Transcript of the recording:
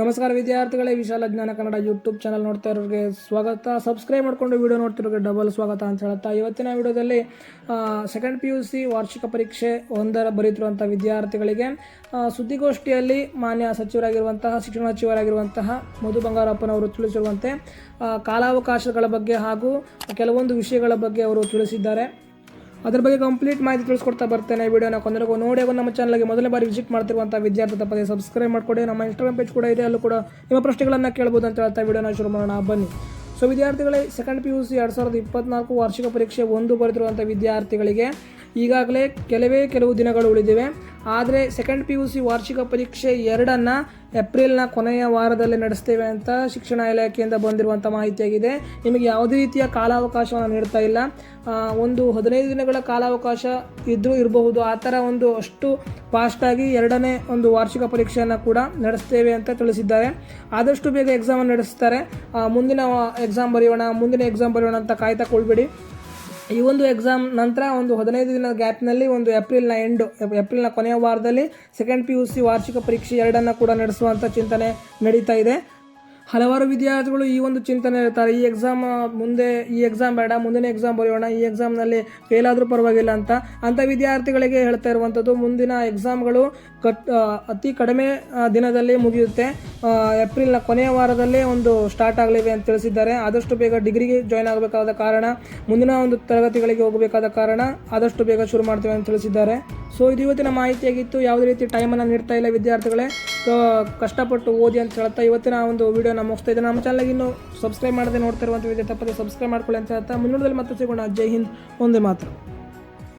ನಮಸ್ಕಾರ ವಿದ್ಯಾರ್ಥಿಗಳೇ, ವಿಶಾಲ ಜ್ಞಾನ ಕನ್ನಡ ಯೂಟ್ಯೂಬ್ ಚಾನಲ್ ನೋಡ್ತಾ ಇರೋರಿಗೆ ಸ್ವಾಗತ. ಸಬ್ಸ್ಕ್ರೈಬ್ ಮಾಡ್ಕೊಂಡು ವಿಡಿಯೋ ನೋಡ್ತಿರೋರಿಗೆ ಡಬಲ್ ಸ್ವಾಗತ ಅಂತ ಹೇಳುತ್ತಾ ಇವತ್ತಿನ ವಿಡಿಯೋದಲ್ಲಿ ಸೆಕೆಂಡ್ ಪಿ ಯು ಸಿ ವಾರ್ಷಿಕ ಪರೀಕ್ಷೆ ಒಂದರ ಬರೀತಿರುವಂಥ ವಿದ್ಯಾರ್ಥಿಗಳಿಗೆ ಸುದ್ದಿಗೋಷ್ಠಿಯಲ್ಲಿ ಮಾನ್ಯ ಸಚಿವರಾಗಿರುವಂತಹ, ಶಿಕ್ಷಣ ಸಚಿವರಾಗಿರುವಂತಹ ಮಧು ಬಂಗಾರಪ್ಪನವರು ತಿಳಿಸಿರುವಂತೆ ಕಾಲಾವಕಾಶಗಳ ಬಗ್ಗೆ ಹಾಗೂ ಕೆಲವೊಂದು ವಿಷಯಗಳ ಬಗ್ಗೆ ಅವರು ತಿಳಿಸಿದ್ದಾರೆ. ಅದ್ರ ಬಗ್ಗೆ ಕಂಪ್ಲೀಟ್ ಮಾಹಿತಿ ತಿಳಿಸ್ಕೊಡ್ತಾ ಬರ್ತೇನೆ ವಿಡಿಯೋನ. ಕೊಂದರೆಗೂ ನೋಡಿ ನಮ್ಮ ಚಾನಲ್ಗೆ ಮೊದಲನೇ ಬಾರಿ ವಿಸಿಟ್ ಮಾಡ್ತಿರುವಂಥ ವಿದ್ಯಾರ್ಥಿ ತಪ್ಪದೆ ಸಬ್ಸ್ಕ್ರೈಬ್ ಮಾಡಿಕೊಡಿ. ನಮ್ಮ ಇನ್ಸ್ಟಾಗ್ರಾಮ್ ಪೇಜ್ ಕೂಡ ಇದೆ, ಅಲ್ಲೂ ಕೂಡ ನಿಮ್ಮ ಪ್ರಶ್ನೆಗಳನ್ನು ಕೇಳ್ಬೋದು ಅಂತ ಹೇಳ್ತಾ ವಿಡಿಯೋನ ಶುರು ಮಾಡೋಣ. ಬನ್ನಿ. ಸೊ ವಿದ್ಯಾರ್ಥಿಗಳೇ ಸೆಕೆಂಡ್ ಪಿ ಯು ಸಿ ಎರಡು ಸಾವಿರದ ಇಪ್ಪತ್ನಾಲ್ಕು ವಾರ್ಷಿಕ ಪರೀಕ್ಷೆ ಒಂದು ಬರೆದಿರುವಂಥ ವಿದ್ಯಾರ್ಥಿಗಳಿಗೆ ಈಗಾಗಲೇ ಕೆಲವೇ ಕೆಲವು ದಿನಗಳು ಉಳಿದಿವೆ. ಆದರೆ ಸೆಕೆಂಡ್ ಪಿ ಯು ಸಿ ವಾರ್ಷಿಕ ಪರೀಕ್ಷೆ ಎರಡನ್ನು ಏಪ್ರಿಲ್ನ ಕೊನೆಯ ವಾರದಲ್ಲಿ ನಡೆಸ್ತೇವೆ ಅಂತ ಶಿಕ್ಷಣ ಇಲಾಖೆಯಿಂದ ಬಂದಿರುವಂಥ ಮಾಹಿತಿಯಾಗಿದೆ. ನಿಮಗೆ ಯಾವುದೇ ರೀತಿಯ ಕಾಲಾವಕಾಶವನ್ನು ನೀಡ್ತಾ ಇಲ್ಲ. ಒಂದು ಹದಿನೈದು ದಿನಗಳ ಕಾಲಾವಕಾಶ ಇದ್ದರೂ ಇರಬಹುದು. ಆ ಥರ ಒಂದು ಅಷ್ಟು ಫಾಸ್ಟಾಗಿ ಎರಡನೇ ಒಂದು ವಾರ್ಷಿಕ ಪರೀಕ್ಷೆಯನ್ನು ಕೂಡ ನಡೆಸ್ತೇವೆ ಅಂತ ತಿಳಿಸಿದ್ದಾರೆ. ಆದಷ್ಟು ಬೇಗ ಎಕ್ಸಾಮನ್ನು ನಡೆಸ್ತಾರೆ. ಮುಂದಿನ ಎಕ್ಸಾಮ್ ಬರೆಯೋಣ, ಮುಂದಿನ ಎಕ್ಸಾಮ್ ಬರೆಯೋಣ ಅಂತ ಕಾಯ್ತಾ ಕೊಳ್ಬೇಡಿ ಈ ಒಂದು ಎಕ್ಸಾಮ್ ನಂತರ ಒಂದು ಹದಿನೈದು ದಿನದ ಗ್ಯಾಪ್ನಲ್ಲಿ ಒಂದು ಏಪ್ರಿಲ್ನ ಎಂಡು ಏಪ್ರಿಲ್ನ ಕೊನೆಯ ವಾರದಲ್ಲಿ ಸೆಕೆಂಡ್ ಪಿ ಯು ಸಿ ವಾರ್ಷಿಕ ಪರೀಕ್ಷೆ ಎರಡನ್ನು ಕೂಡ ನಡೆಸುವಂಥ ಚಿಂತನೆ ನಡೀತಾ ಇದೆ. ಹಲವಾರು ವಿದ್ಯಾರ್ಥಿಗಳು ಈ ಒಂದು ಚಿಂತನೆ ಇರ್ತಾರೆ ಈ ಎಕ್ಸಾಮ್ ಮುಂದೆ, ಈ ಎಕ್ಸಾಮ್ ಬೇಡ, ಮುಂದಿನ ಎಕ್ಸಾಮ್ ಬರೆಯೋಣ, ಈ ಎಕ್ಸಾಮ್ನಲ್ಲಿ ಫೇಲ್ ಆದರೂ ಪರವಾಗಿಲ್ಲ ಅಂತ. ಅಂಥ ವಿದ್ಯಾರ್ಥಿಗಳಿಗೆ ಹೇಳ್ತಾ ಇರುವಂಥದ್ದು ಮುಂದಿನ ಎಕ್ಸಾಮ್ಗಳು ಕಟ್ ಅತಿ ಕಡಿಮೆ ದಿನದಲ್ಲಿ ಮುಗಿಯುತ್ತೆ. ಏಪ್ರಿಲ್ನ ಕೊನೆಯ ವಾರದಲ್ಲೇ ಒಂದು ಸ್ಟಾರ್ಟ್ ಆಗಲಿವೆ ಅಂತ ತಿಳಿಸಿದ್ದಾರೆ. ಆದಷ್ಟು ಬೇಗ ಡಿಗ್ರಿಗೆ ಜಾಯ್ನ್ ಆಗಬೇಕಾದ ಕಾರಣ, ಮುಂದಿನ ಒಂದು ತರಗತಿಗಳಿಗೆ ಹೋಗಬೇಕಾದ ಕಾರಣ ಆದಷ್ಟು ಬೇಗ ಶುರು ಮಾಡ್ತೇವೆ ಅಂತ ತಿಳಿಸಿದ್ದಾರೆ. ಸೊ ಇದು ಇವತ್ತಿನ ಮಾಹಿತಿಯಾಗಿತ್ತು. ಯಾವುದೇ ರೀತಿ ಟೈಮನ್ನು ನೀಡ್ತಾ ಇಲ್ಲ ವಿದ್ಯಾರ್ಥಿಗಳೇ ಕಷ್ಟಪಟ್ಟು ಓದಿ ಅಂತ ಹೇಳ್ತಾ ಇವತ್ತಿನ ಒಂದು ವಿಡಿಯೋನ ಮುಗಿಸ್ತಾ ಇದ್ದೇನೆ. ನಮ್ಮ ಚಾನಲ್ಗೆ ಇನ್ನೂ ಸಬ್ಸ್ಕ್ರೈಬ್ ಮಾಡದೆ ನೋಡ್ತಾ ಇರುವಂಥ ವಿದ್ಯಾರ್ಥಿ ತಪ್ಪದೆ ಸಬ್ಸ್ಕ್ರೈಬ್ ಮಾಡ್ಕೊಳ್ಳಿ ಅಂತ ಹೇಳ್ತಾ ಮುನ್ನೂರದಲ್ಲಿ ಮತ್ತೆ ಸಿಗೋಣ. ಜೈ ಹಿಂದ್. ಒಂದೇ ಮಾತ್ರ